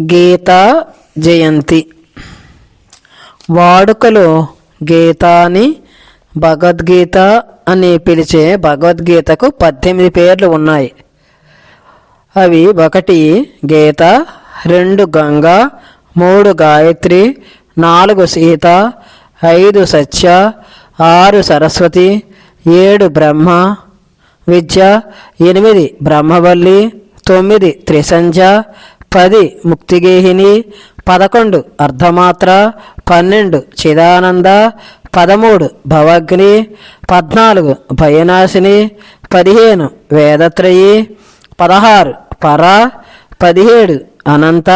గీతా జయంతి. వాడుకలో గీతాని భగవద్గీత అని పిలిచే భగవద్గీతకు పద్దెనిమిది పేర్లు ఉన్నాయి. అవి ఒకటి గీత రెండు గంగా మూడు గాయత్రి నాలుగు సీత ఐదు సత్య ఆరు సరస్వతి ఏడు బ్రహ్మ విద్య ఎనిమిది బ్రహ్మవల్లి తొమ్మిది త్రిసంజ పది ముక్తిగేహిని పదకొండు అర్ధమాత్ర పన్నెండు చిదానంద పదమూడు భవగ్ని పద్నాలుగు భయనాశిని పదిహేను వేదత్రయి పదహారు పర పదిహేడు అనంత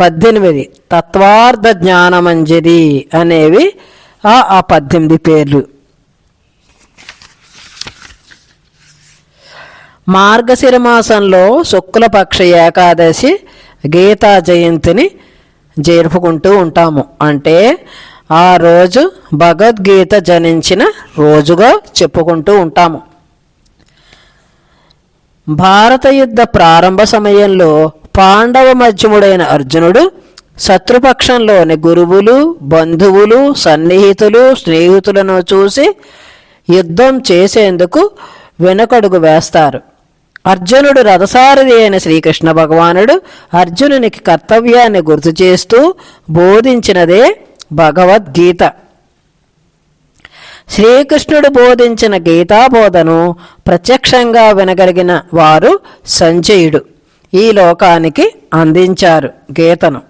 పద్దెనిమిది తత్వార్థ జ్ఞానమంజరి అనేవి ఆ ఆ పద్దెనిమిది పేర్లు. మార్గశిర మాసంలో శుక్లపక్ష ఏకాదశి గీతా జయంతిని జరుపుకుంటూ ఉంటాము. అంటే ఆ రోజు భగవద్గీత జనించిన రోజుగా చెప్పుకుంటూ ఉంటాము. భారత యుద్ధ ప్రారంభ సమయంలో పాండవ మధ్యముడైన అర్జునుడు శత్రుపక్షంలోని గురువులు బంధువులు సన్నిహితులు స్నేహితులను చూసి యుద్ధం చేసేందుకు వెనకడుగు వేస్తారు. అర్జునుడు రథసారథి అయిన శ్రీకృష్ణ భగవానుడు అర్జునునికి కర్తవ్యాన్ని గుర్తు చేస్తూ బోధించినదే భగవద్గీత. శ్రీకృష్ణుడు బోధించిన గీతాబోధను ప్రత్యక్షంగా వినగలిగిన వారు సంజయుడు. ఈ లోకానికి అందించారు గీతను.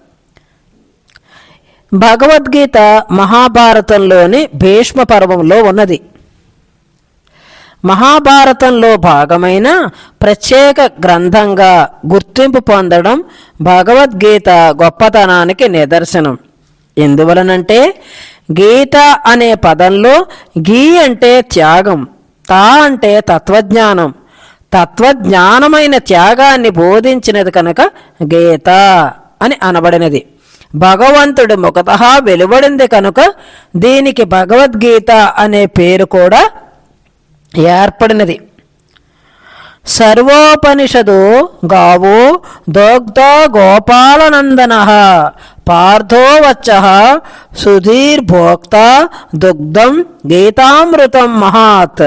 భగవద్గీత మహాభారతంలోని భీష్మ పర్వంలో ఉన్నది. మహాభారతంలో భాగమైన ప్రత్యేక గ్రంథంగా గుర్తింపు పొందడం భగవద్గీత గొప్పతనానికి నిదర్శనం. ఎందువలనంటే గీత అనే పదంలో గీ అంటే త్యాగం తా అంటే తత్వజ్ఞానం. తత్వజ్ఞానమైన త్యాగాన్ని బోధించినది కనుక గీత అని అనబడినది. భగవంతుడు ముఖత వెలువడింది కనుక దీనికి భగవద్గీత అనే పేరు కూడా ఏర్పడినది. సర్వోపనిషదు గావు దోగ్ధ గోపాలనందన పార్థోవచ్చ సుధీర్భోక్త దుగ్ధం గీతామృతం మహాత్.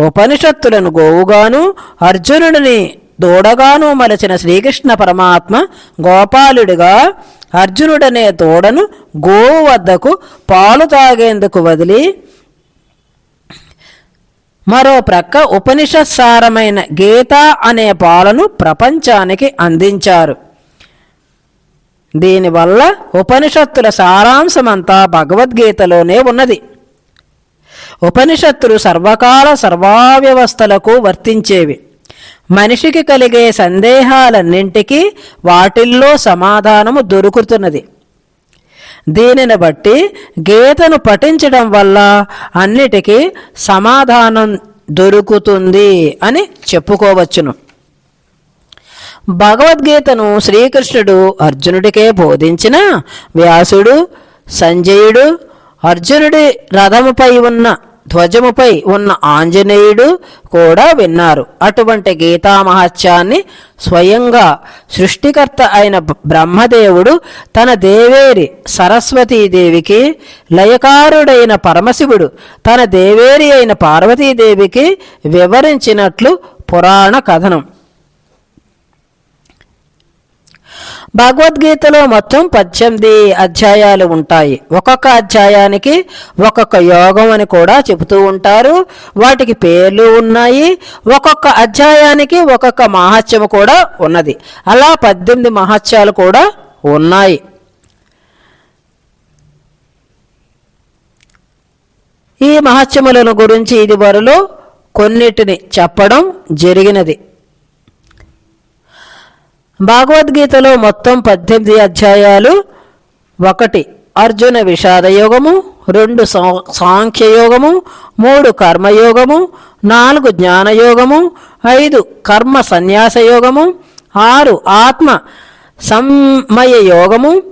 ఉపనిషత్తులను గోవుగాను అర్జునుడిని దూడగాను మలచిన శ్రీకృష్ణ పరమాత్మ గోపాలుడిగా అర్జునుడనే దూడను గోవు వద్దకు పాలు తాగేందుకు వదిలి మరో ప్రక్క ఉపనిషత్సారమైన గీత అనే పాలను ప్రపంచానికి అందించారు. దీనివల్ల ఉపనిషత్తుల సారాంశమంతా భగవద్గీతలోనే ఉన్నది. ఉపనిషత్తులు సర్వకాల సర్వావ్యవస్థలకు వర్తించేవి. మనిషికి కలిగే సందేహాలన్నింటికీ వాటిల్లో సమాధానము దొరుకుతున్నది. దీనిని బట్టి గీతను పఠించడం వల్ల అన్నిటికీ సమాధానం దొరుకుతుంది అని చెప్పుకోవచ్చును. భగవద్గీతను శ్రీకృష్ణుడు అర్జునుడికే బోధించిన వ్యాసుడు సంజయుడు అర్జునుడి రథముపై ఉన్న ధ్వజముపై ఉన్న ఆంజనేయుడు కూడా విన్నారు. అటువంటి గీతా మహత్యాన్ని స్వయంగా సృష్టికర్త అయిన బ్రహ్మదేవుడు తన దేవేరి సరస్వతీదేవికి లయకారుడైన పరమశివుడు తన దేవేరి అయిన పార్వతీదేవికి వివరించినట్లు పురాణ కథనం. భగవద్గీతలో మొత్తం పద్దెనిమిది అధ్యాయాలు ఉంటాయి. ఒక్కొక్క అధ్యాయానికి ఒక్కొక్క యోగం అని కూడా చెబుతూ ఉంటారు. వాటికి పేర్లు ఉన్నాయి. ఒక్కొక్క అధ్యాయానికి ఒక్కొక్క మహత్యము కూడా ఉన్నది. అలా పద్దెనిమిది మహత్యాలు కూడా ఉన్నాయి. ఈ మహత్యములను గురించి ఇది వరలో కొన్నిటిని చెప్పడం జరిగినది. భగవద్గీతలో మొత్తం పద్దెనిమిది అధ్యాయాలు. ఒకటి అర్జున విషాదయోగము. రెండు సాంఖ్యయోగము. మూడు కర్మయోగము. నాలుగు జ్ఞానయోగము. ఐదు కర్మ సన్యాసయోగము. ఆరు ఆత్మ సంమయ యోగము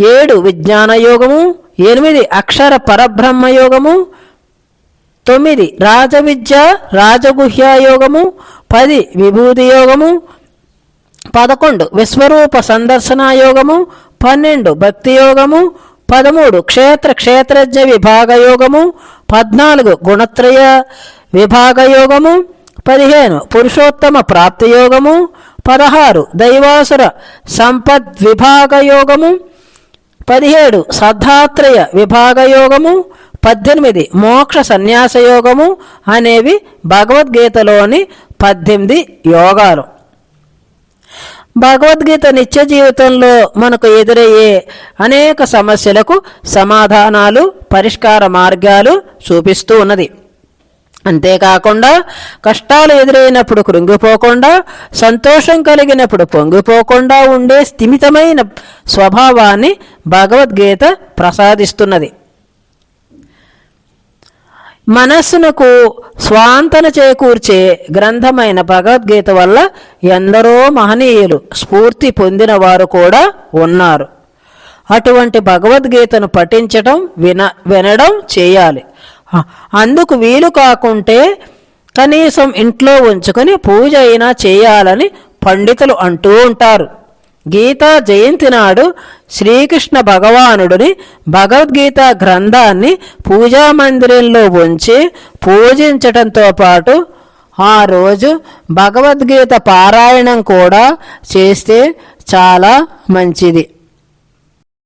ఏడు విజ్ఞానయోగము. ఎనిమిది అక్షర పరబ్రహ్మయోగము. తొమ్మిది రాజవిద్య రాజగుహ్య యోగము పది విభూతి యోగము పదకొండు. విశ్వరూప సందర్శన యోగము పన్నెండు. భక్తి యోగము పదమూడు. క్షేత్ర క్షేత్రజ్ఞ విభాగ యోగము పద్నాలుగు. గుణత్రయ విభాగ యోగము పదిహేను. పురుషోత్తమ ప్రాప్తి యోగము పదహారు. దైవాసుర సంపద్ విభాగ యోగము పదిహేడు. శ్రద్ధాత్రయ విభాగ యోగము పద్దెనిమిది. మోక్ష సన్యాస యోగము అనేవి భగవద్గీతలోని పద్దెనిమిది యోగాలు. భగవద్గీత నిత్య జీవితంలో మనకు ఎదురయ్యే అనేక సమస్యలకు సమాధానాలు పరిష్కార మార్గాలు చూపిస్తూ ఉన్నది. అంతేకాకుండా కష్టాలు ఎదురైనప్పుడు కృంగిపోకుండా సంతోషం కలిగినప్పుడు పొంగిపోకుండా ఉండే స్థిమితమైన స్వభావాన్ని భగవద్గీత ప్రసాదిస్తున్నది. మనస్సునకు స్వాంతన చేకూర్చే గ్రంథమైన భగవద్గీత వల్ల ఎందరో మహనీయులు స్ఫూర్తి పొందిన వారు కూడా ఉన్నారు. అటువంటి భగవద్గీతను పఠించడం విన వినడం చేయాలి. అందుకు వీలు కాకుంటే కనీసం ఇంట్లో ఉంచుకొని పూజ అయినా చేయాలని పండితులు అంటూ ఉంటారు. గీతా జయంతి నాడు శ్రీకృష్ణ భగవానుడిని భగవద్గీత గ్రంథాన్ని పూజా మందిరంలో ఉంచి పూజించటంతో పాటు ఆ రోజు భగవద్గీత పారాయణం కూడా చేస్తే చాలా మంచిది.